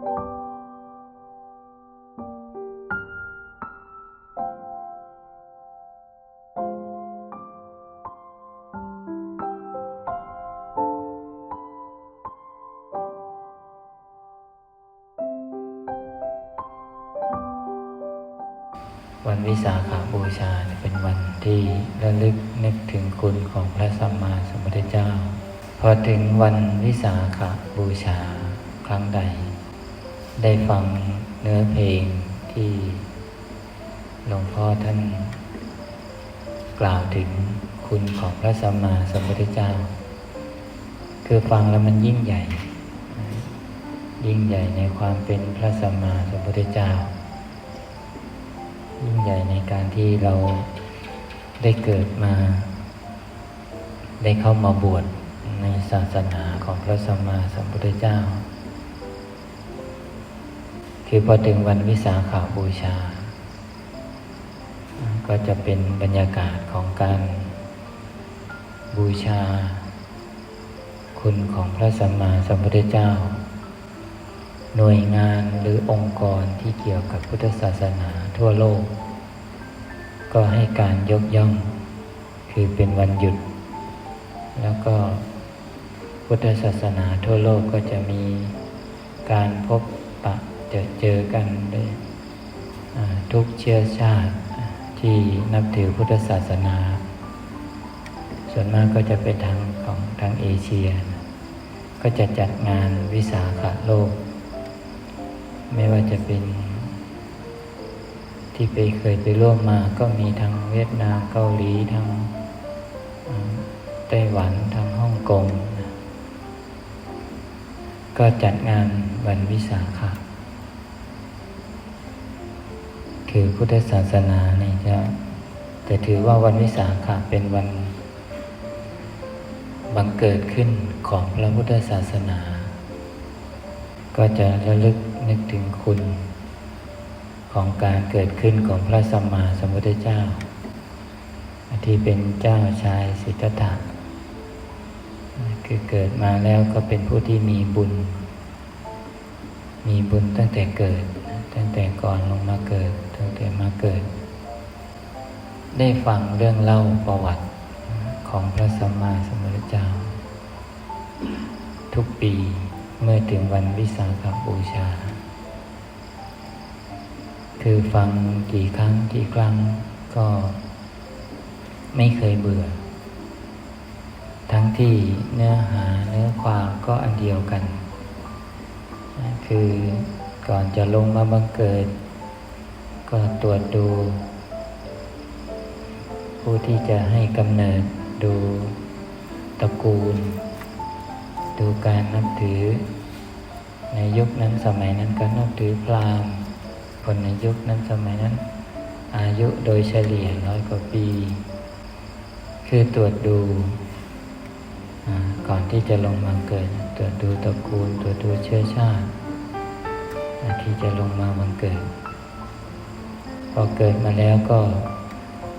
วันวิสาขาบูชาเนี่ยเป็นวันที่ระลึกนึกถึงคุณของพระสัมมาสัมพุทธเจ้า พอถึงวันวิสาขาบูชาครั้งใด ได้ฟังเนื้อเพลงที่หลวงพ่อท่านกล่าวถึงคุณของพระสัมมาสัมพุทธเจ้า คือฟังแล้วมันยิ่งใหญ่ ยิ่งใหญ่ในความเป็นพระสัมมาสัมพุทธเจ้า ยิ่งใหญ่ในการที่เราได้เกิดมา ได้เข้ามาบวชในศาสนาของพระสัมมาสัมพุทธเจ้า คือพอถึงวันวิสาขาบูชา ก็จะเป็นบรรยากาศของการบูชา คุณของพระสัมมาสัมพุทธเจ้า หน่วยงานหรือองค์กรที่เกี่ยวกับพุทธศาสนาทั่วโลก ก็ให้การยกย่อง คือเป็นวันหยุด แล้วก็พุทธศาสนาทั่วโลกก็จะมีการพบปะ จอเจอกันได้ทุกเชื้อชาติที่นับถือพุทธศาสนา ส่วนมากก็จะเป็นทางของทางเอเชีย ก็จะจัดงานวิสาขะโลก ไม่ว่าจะเป็น ที่ไปเคยไปร่วมมาก็มีทั้งเวียดนามเกาหลีทั้งไต้หวันทั้งฮ่องกง ก็จัดงานวันวิสาขะ คือพุทธศาสนาเนี่ยจะแต่ถือว่าวันวิสาขะเป็นวันบังเกิดขึ้นของพระพุทธศาสนา ก็จะระลึกนึกถึงคุณ ของการเกิดขึ้นของพระสัมมาสัมพุทธเจ้า ที่เป็นเจ้าชายสิทธัตถะคือเกิดมาแล้วก็เป็นผู้ที่มีบุญ มีบุญตั้งแต่เกิด ตั้งแต่ก่อนลงมาเกิด เกิด ได้ฟังเรื่องเล่าประวัติของพระสัมมาสัมพุทธเจ้า ทุกปีเมื่อถึงวันวิสาขบูชา คือฟังกี่ครั้งกี่ครั้งก็ไม่เคยเบื่อ ทั้งที่เนื้อหาเนื้อความก็อันเดียวกัน คือก่อนจะลงมาบังเกิด ก็ตรวจดู ผู้ที่จะให้กำเนิดดูตระกูล ดูการนับถือ ในยุคนั้นสมัยนั้นก็นับถือพราหมณ์ คนในยุคนั้นสมัยนั้น อายุโดยเฉลี่ยร้อยกว่าปี คือตรวจดูก่อนที่จะลงมาเกิด ตรวจดูตระกูล ตรวจดูเชื้อชาติที่จะลงมาบังเกิด พอเกิดมาแล้วก็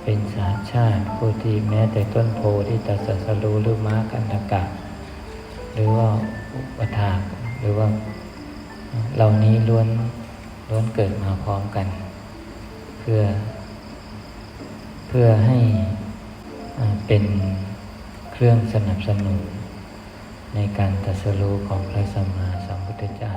เป็นสาชาติผู้ที่แม้แต่ต้นโพที่ตัดสัสรู้หรือม้ากันตกะหรือว่าอุปถากหรือว่าเหล่านี้ล้วนล้วนเกิดมาพร้อมกัน เพื่อ เพื่อให้เป็นเครื่องสนับสนุนในการตรัสรู้ของพระสัมมาสัมพุทธเจ้า